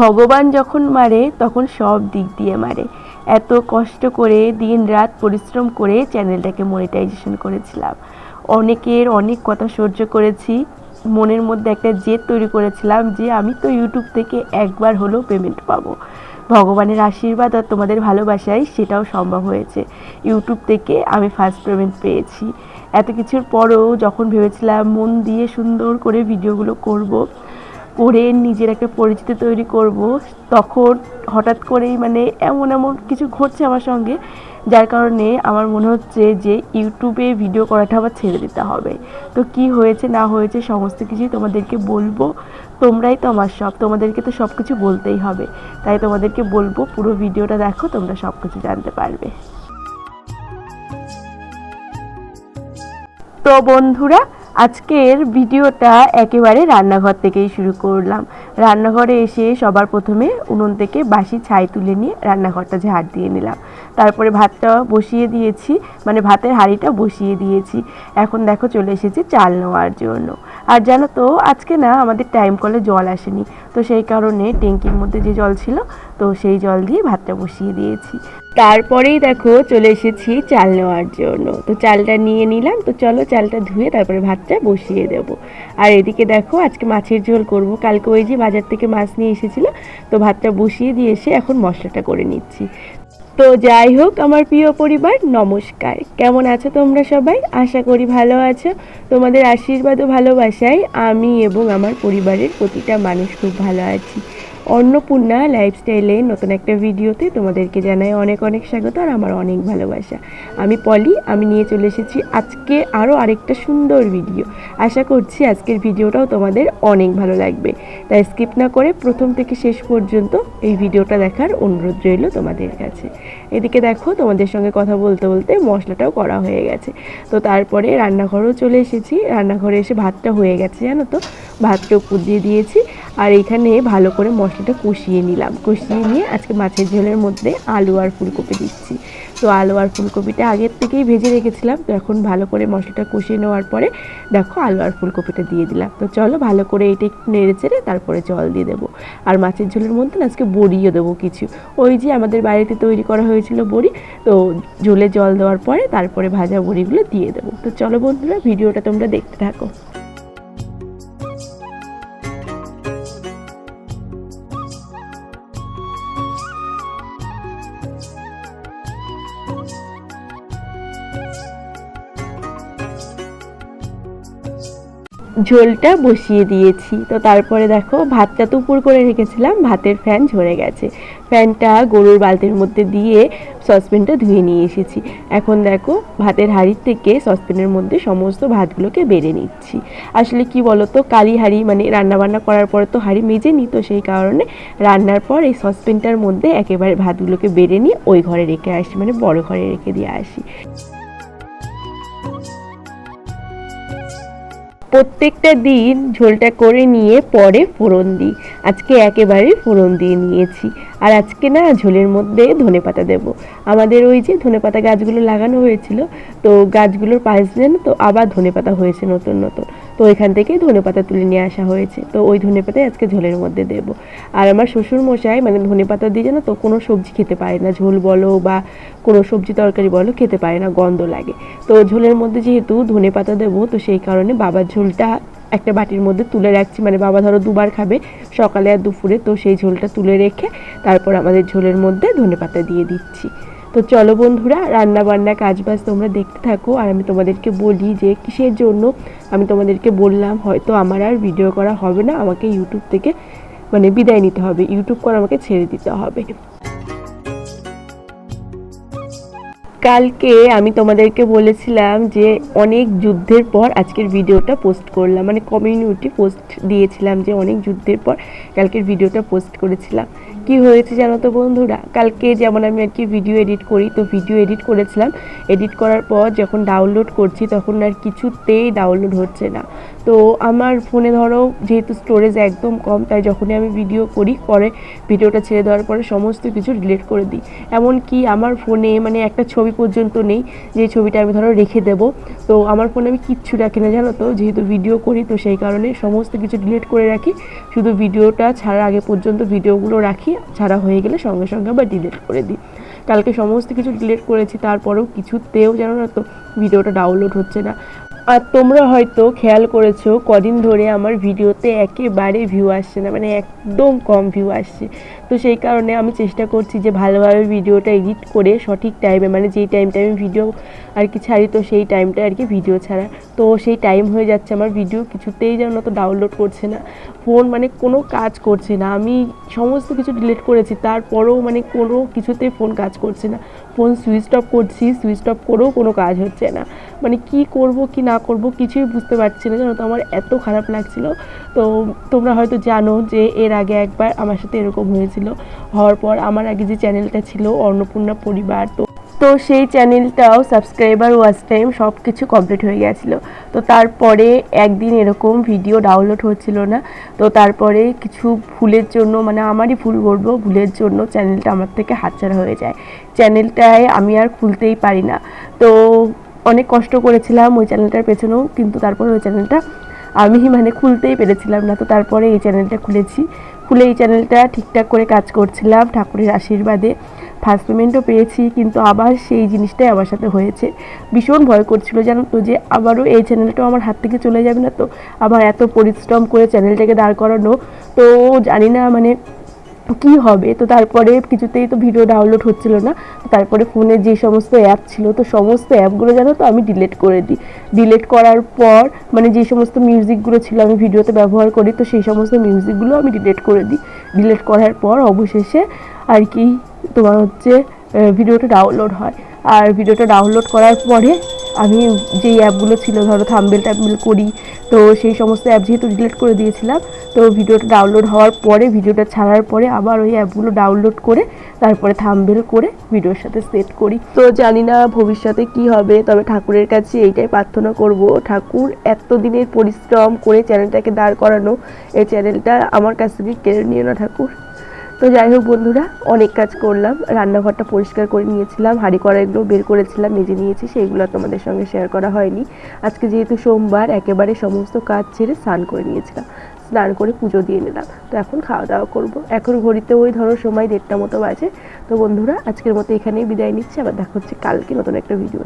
ভগবান যখন মারে, তখন সব দিক দিয়ে মারে। এত কষ্ট করে দিন রাত পরিশ্রম করে চ্যানেলটাকে মনিটাইজেশন করেছিলাম। অনেকের অনেক কথা সহ্য করেছি। মনের মধ্যে একটা জেদ তৈরি করেছিলাম যে, আমি তো ইউটিউব থেকে একবার হলেও পেমেন্ট পাবো। ভগবানের আশীর্বাদ আর তোমাদের ভালোবাসায় সেটাও সম্ভব হয়েছে। ইউটিউব থেকে আমি ফার্স্ট পেমেন্ট পেয়েছি। এত কিছুর পরেও যখন ভেবেছিলাম, মন দিয়ে সুন্দর করে ভিডিওগুলো করব করে নিজের একটা পরিচিতি তৈরি করব, তখন হঠাৎ করেই মানে এমন এমন কিছু ঘটছে আমার সঙ্গে, যার কারণে আমার মনে হচ্ছে যে ইউটিউবে ভিডিও করাটা আবার ছেড়ে দিতে হবে। তো কি হয়েছে, না হয়েছে সমস্ত কিছুই তোমাদেরকে বলব। তোমরাই তো আমার সব, তোমাদেরকে তো সব কিছু বলতেই হবে। তাই তোমাদেরকে বলব, পুরো ভিডিওটা দেখো, তোমরা সব কিছু জানতে পারবে। তো বন্ধুরা আজকের ভিডিওটা একেবারে রান্নাঘর থেকেই শুরু করলাম। রান্নাঘরে এসে সবার প্রথমে উনুন থেকে বাসি ছাই তুলে নিয়ে রান্নাঘরটা ঝাড় দিয়ে নিলাম। তারপরে ভাতটা বসিয়ে দিয়েছি মানে ভাতের হাঁড়িটা বসিয়ে দিয়েছি। এখন দেখো চলে এসেছি চাল নেওয়ার জন্য। আর জানো তো, আজকে না আমাদের টাইম কলে জল আসেনি। তো সেই কারণে ট্যাঙ্কির মধ্যে যে জল ছিল, তো সেই জল দিয়ে ভাতটা বসিয়ে দিয়েছি। তারপরেই দেখো চলে এসেছি চাল নেওয়ার জন্য। তো চালটা নিয়ে নিলাম, তো চলো চালটা ধুয়ে তারপরে ভাতটা বসিয়ে দেব। আর এদিকে দেখো আজকে মাছের ঝোল করব। কালকে ওই যে বাজার থেকে মাছ নিয়ে এসেছিল, তো ভাতটা বসিয়ে দিয়ে এসে এখন মশলাটা করে নিচ্ছি। তো যাই হোক, আমার প্রিয় পরিবার, নমস্কার। কেমন আছো তোমরা সবাই? আশা করি ভালো আছো। তোমাদের আশীর্বাদ ও ভালোবাসায় আমি এবং আমার পরিবারের প্রতিটা মানুষ খুব ভালো আছি। অন্নপূর্ণা লাইফস্টাইলে নতুন একটা ভিডিওতে তোমাদেরকে জানাই অনেক অনেক স্বাগত আর আমার অনেক ভালোবাসা। আমি পলি, আমি নিয়ে চলে এসেছি আজকে আরও আরেকটা সুন্দর ভিডিও। আশা করছি আজকের ভিডিওটাও তোমাদের অনেক ভালো লাগবে। তাই স্কিপ না করে প্রথম থেকে শেষ পর্যন্ত এই ভিডিওটা দেখার অনুরোধ রইল তোমাদের কাছে। এদিকে দেখো, তোমাদের সঙ্গে কথা বলতে বলতে মশলাটাও করা হয়ে গেছে। তো তারপরে রান্নাঘরেও চলে এসেছি। রান্নাঘরে এসে ভাতটা হয়ে গেছে, জানো তো? ভাতটা উপর দিয়ে দিয়েছি। আর এখানে ভালো করে মশলাটা কষিয়ে নিলাম। কষিয়ে নিয়ে আজকে মাছের ঝোলের মধ্যে আলু আর ফুলকপি দিচ্ছি। তো আলু আর ফুলকপিটা আগের থেকেই ভেজে রেখেছিলাম। তো এখন ভালো করে মশলাটা কষিয়ে নেওয়ার পরে দেখো আলু আর ফুলকপিটা দিয়ে দিলাম। তো চলো ভালো করে এইটা একটু নেড়ে চেড়ে তারপরে জল দিয়ে দেবো। আর মাছের ঝোলের মধ্যে না আজকে বড়িও দেবো কিছু। ওই যে আমাদের বাড়িতে তৈরি করা হয়েছিল বড়ি, তো ঝোলে জল দেওয়ার পরে তারপরে ভাজা বড়িগুলো দিয়ে দেবো। তো চলো বন্ধুরা, ভিডিওটা তোমরা দেখতে থাকো। ঝোলটা বসিয়ে দিয়েছি। তো তারপরে দেখো, ভাতটা তো উপর করে রেখেছিলাম, ভাতের ফ্যান ঝরে গেছে। ফ্যানটা গরুর বালতির মধ্যে দিয়ে সসপ্যানটা ধুয়ে নিয়ে এসেছি। এখন দেখো, ভাতের হাঁড়ির থেকে সসপ্যানের মধ্যে সমস্ত ভাতগুলোকে বেড়ে নিচ্ছি। আসলে কি বলতো, কালি হাঁড়ি মানে রান্নাবান্না করার পরে তো হাঁড়ি মেজে নিই তো সেই কারণে রান্নার পর এই সসপ্যানটার মধ্যে একেবারে ভাতগুলোকে বেড়ে নিয়ে ওই ঘরে রেখে আসি মানে বড় ঘরে রেখে দিয়ে আসি। প্রত্যেকটা দিন ঝোলটা করে নিয়ে পরে ফোড়ন দিই। আজকে একেবারে ফোড়ন দিয়ে নিয়েছি। আর আজকে না ঝোলের মধ্যে ধনে পাতা দেবো। আমাদের ওই যে ধনে পাতা গাছগুলো লাগানো হয়েছিল, তো গাছগুলোর পাশ দিয়ে তো আবার ধনে পাতা হয়েছে নতুন নতুন। তো এখান থেকেই ধনে পাতা তুলে নিয়ে আসা হয়েছে। তো ওই ধনে পাতাই আজকে ঝোলের মধ্যে দেবো। আর আমার শ্বশুর মশাই মানে ধনে পাতা দিয়ে জানো তো কোনো সবজি খেতে পারে না, ঝোল বলো বা কোনো সবজি তরকারি বলো খেতে পারে না, গন্ধ লাগে। তো ঝোলের মধ্যে যেহেতু ধনে পাতা দেবো, তো সেই কারণে বাবার ঝোলটা একটা বাটির মধ্যে তুলে রাখছি। মানে বাবা ধরো দুবার খাবে, সকালে আর দুপুরে, তো সেই ঝোলটা তুলে রেখে তারপর আমাদের ঝোলের মধ্যে ধনে পাতা দিয়ে দিচ্ছি। তো চলো বন্ধুরা রান্না বান্না কাজ বাজ তোমরা দেখতে থাকো। আর আমি তোমাদেরকে বলি যে, কিসের জন্য? আমি তোমাদেরকে বললাম, হয়তো আমার আর ভিডিও করা হবে না, আমাকে ইউটিউব থেকে মানে বিদায় নিতে হবে। ইউটিউব করে আমাকে ছেড়ে দিতে হবে। কালকে আমি তোমাদেরকে বলেছিলাম যে, অনেক যুদ্ধের পর আজকের ভিডিওটা পোস্ট করলাম। মানে কমিউনিটি পোস্ট দিয়েছিলাম যে, অনেক যুদ্ধের পর কালকের ভিডিওটা পোস্ট করেছিলাম। কি হয়েছে জানো তো বন্ধুরা? কালকে যেমন আমি আর কি ভিডিও এডিট করি, তো ভিডিও এডিট করেছিলাম। এডিট করার পর যখন ডাউনলোড করছি তখন আর কিছুতেই ডাউনলোড হচ্ছে না। তো আমার ফোনে ধরো যেহেতু স্টোরেজ একদম কম, তাই যখনই আমি ভিডিও করি, পরে ভিডিওটা ছেড়ে দেওয়ার পরে সমস্ত কিছু ডিলিট করে দিই। এমনকি আমার ফোনে মানে একটা ছবি পর্যন্ত নেই, যে ছবিটা আমি ধরো রেখে দেবো। তো আমার ফোনে আমি কিচ্ছু রাখি না, জানো তো? যেহেতু ভিডিও করি, তো সেই কারণে সমস্ত কিছু ডিলিট করে রাখি। শুধু ভিডিওটা ছাড়ার আগে পর্যন্ত ভিডিওগুলো রাখি, ছাড়া হয়ে গেলে সঙ্গে সঙ্গে আবার ডিলিট করে দিই। কালকে সমস্ত কিছু ডিলিট করেছি, তারপরেও কিছুতেও জানো না তো ভিডিওটা ডাউনলোড হচ্ছে না। আর তোমরা হয়তো খেয়াল করেছ, কদিন ধরে আমার ভিডিওতে একেবারে ভিউ আসছে না মানে একদম কম ভিউ আসছে। তো সেই কারণে আমি চেষ্টা করছি যে ভালোভাবে ভিডিওটা এডিট করে সঠিক টাইমে মানে যেই টাইমটা আমি ভিডিও আর কি ছাড়ি, তো সেই টাইমটা আর কি ভিডিও ছাড়া। তো সেই টাইম হয়ে যাচ্ছে আমার ভিডিও কিছুতেই যেন তো ডাউনলোড করছে না। ফোন মানে কোনো কাজ করছে না। আমি সমস্ত কিছু ডিলিট করেছি, তারপরেও মানে কোনো কিছুতেই ফোন কাজ করছে না। ফোন সুইচ অফ করছি সুইচ অফ করেও কোনো কাজ হচ্ছে না। মানে কি করব, কি না করব কিছুই বুঝতে পারছি না, জানো তো? আমার এত খারাপ লাগছিল। তো তোমরা হয়তো জানো যে এর আগে একবার আমার সাথে এরকম হয়েছিল। হওয়ার পর আমার আগে যে চ্যানেলটা ছিল অন্নপূর্ণা পরিবার, তো তো সেই চ্যানেলটাও সাবস্ক্রাইবার ওয়াচ টাইম সব কিছু কমপ্লিট হয়ে গেছিল। তো তারপরে একদিন এরকম ভিডিও ডাউনলোড হচ্ছিল না। তো তারপরে কিছু ভুলের জন্য মানে আমারই ভুল বলব, ভুলের জন্য চ্যানেলটা আমার থেকে হাতছাড়া হয়ে যায়। চ্যানেলটায় আমি আর খুলতেই পারি না। তো অনেক কষ্ট করেছিলাম ওই চ্যানেলটার পেছনেও, কিন্তু তারপরে ওই চ্যানেলটা আমি মানে খুলতেই পেরেছিলাম না। তো তারপরে এই চ্যানেলটা খুলেছি। খুলে এই চ্যানেলটা ঠিকঠাক করে কাজ করছিলাম ঠাকুরের আশীর্বাদে। ফার্স্ট পেমেন্টও পেয়েছি, কিন্তু আবার সেই জিনিসটাই আমার সাথে হয়েছে। ভীষণ ভয় করছিল, জানো তো যে আবারও এই চ্যানেলটাও আমার হাত থেকে চলে যাবে না তো? আবার এত পরিশ্রম করে চ্যানেলটাকে দাঁড় করানো, তো জানি না মানে কি হবে? তো তারপরে কিছুতেই তো ভিডিও ডাউনলোড হচ্ছিল না। তারপরে ফোনে যে সমস্ত অ্যাপ ছিল, তো সমস্ত অ্যাপগুলো জানো তো আমি ডিলেট করে দিই। ডিলেট করার পর মানে যে সমস্ত মিউজিকগুলো ছিল আমি ভিডিওতে ব্যবহার করি, তো সেই সমস্ত মিউজিকগুলো আমি ডিলেট করে দিই। ডিলেট করার পর অবশেষে আর কি তোমার হচ্ছে ভিডিওটা ডাউনলোড হয়। আর ভিডিওটা ডাউনলোড করার পরে আমি যেই অ্যাপগুলো ছিল, ধরো থাম্বেল ট্যাম্বেল করি, তো সেই সমস্ত অ্যাপ যেহেতু ডিলিট করে দিয়েছিলাম, তো ভিডিওটা ডাউনলোড হওয়ার পরে, ভিডিওটা ছাড়ার পরে আবার ওই অ্যাপগুলো ডাউনলোড করে, তারপরে থাম্বেল করে ভিডিওর সাথে সেট করি। তো জানি না ভবিষ্যতে কি হবে, তবে ঠাকুরের কাছে এইটাই প্রার্থনা করব, ঠাকুর এত দিনের পরিশ্রম করে চ্যানেলটাকে দাঁড় করানো, এই চ্যানেলটা আমার কাছ থেকে কেড়ে নিও না ঠাকুর। তো যাই হোক বন্ধুরা, অনেক কাজ করলাম, রান্নাঘরটা পরিষ্কার করে নিয়েছিলাম, হাঁড়ি কড়াইগুলো বের করেছিলাম, মেজে নিয়েছি, সেইগুলো তোমাদের সঙ্গে শেয়ার করা হয়নি। আজকে যেহেতু সোমবার, একেবারে সমস্ত কাজ ছেড়ে স্নান করে নিয়েছিলাম, স্নান করে পুজো দিয়ে নিলাম, তো এখন খাওয়া দাওয়া করব। এখন ঘড়িতে ওই ধরো সময় দেড়টা মতো বাজে, তো বন্ধুরা আজকের মতো এখানেই বিদায় নিচ্ছি, আবার দেখা হচ্ছে কালকে নতুন একটা ভিডিও